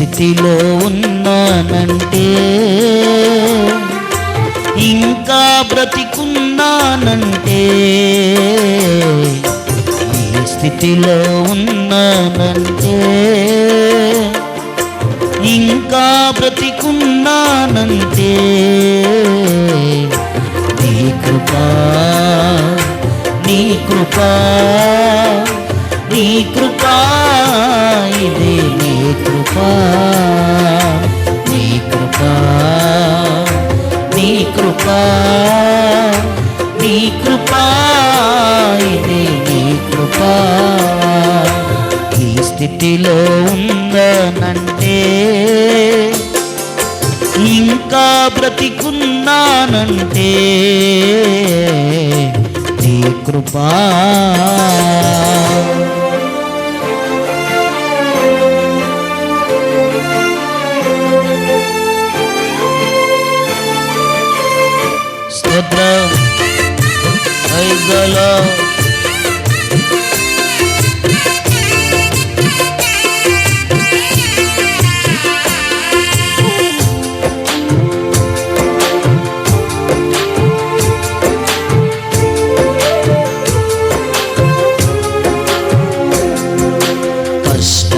స్థితిలో ఉన్నానంటే ఇంకా బ్రతికున్నానంటే ఈ స్థితిలో ఉన్నానంటే ఇంకా బ్రతికున్నానంటే నీ కృపా నీ కృపా నీ కృపా ఇదే నీ కృపా. నీ కృపా నీ కృపా నీ కృపా ఇదే నీ కృపా. ఈ స్థితిలో ఉందనంటే ఇంకా బ్రతికున్నానంటే నీ కృపా. గల ద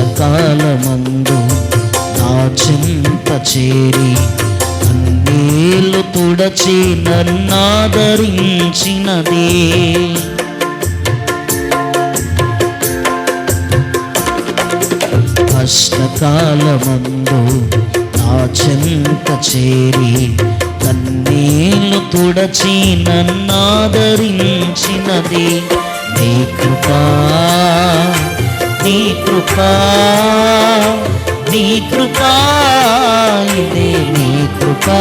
కష్టకాలమందు నా చింత చేరి అన్నీళ్ళు తుడచి నన్నాదరించినది కష్టకాలమందు నా చెంత చేరి కన్నీళ్ళు తుడచి నన్నాదరించినది. నీ కృపా నీ కృపా నీ కృపా ఇదే నీ కృపా.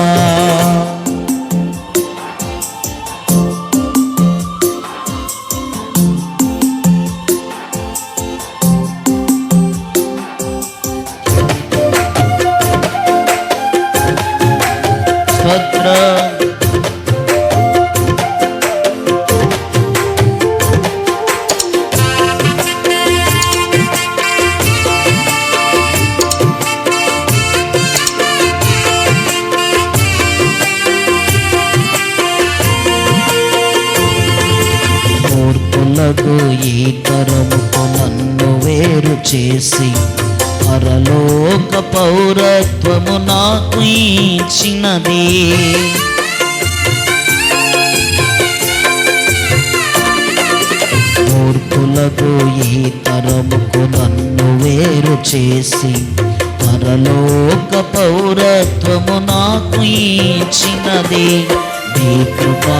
మూర్ఖులకు ఈ తరముకు నన్ను వేరు చేసి పరలోక పౌరత్వము నాకు ఇచ్చినది. మూర్ఖులకు ఈ తరముకు నన్ను వేరు చేసి పరలోక పౌరత్వము నాకు ఇచ్చినది. నీ కృపా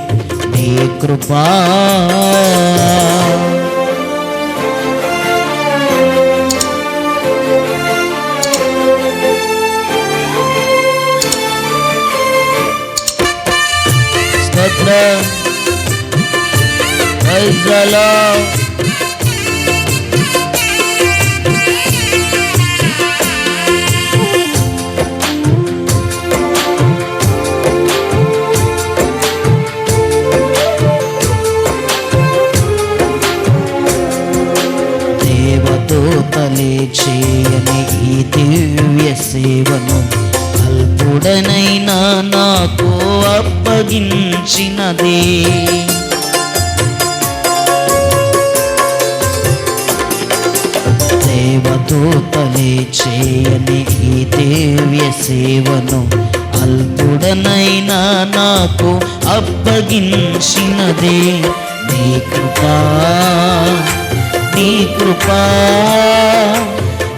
కృపా. స్తోత్రం. ఎప్పుడనైనా నాకు అప్పగించినదే. దేవదూతలే చేయని ఈ దేవ్య సేవను అల్పుడనైనా నాకు అప్పగించినదే. నీ కృపా నీ కృపా.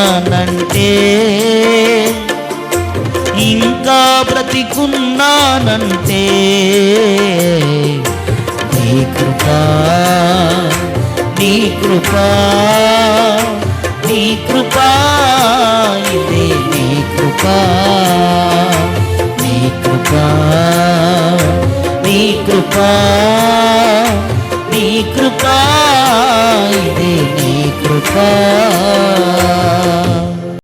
ఉన్నానంటే ఇంకా బ్రతికున్నానంటే నీ కృపా నీ కృపా నీ కృపా ఇదే నీ కృపా నీ కృపా నీ కృపా.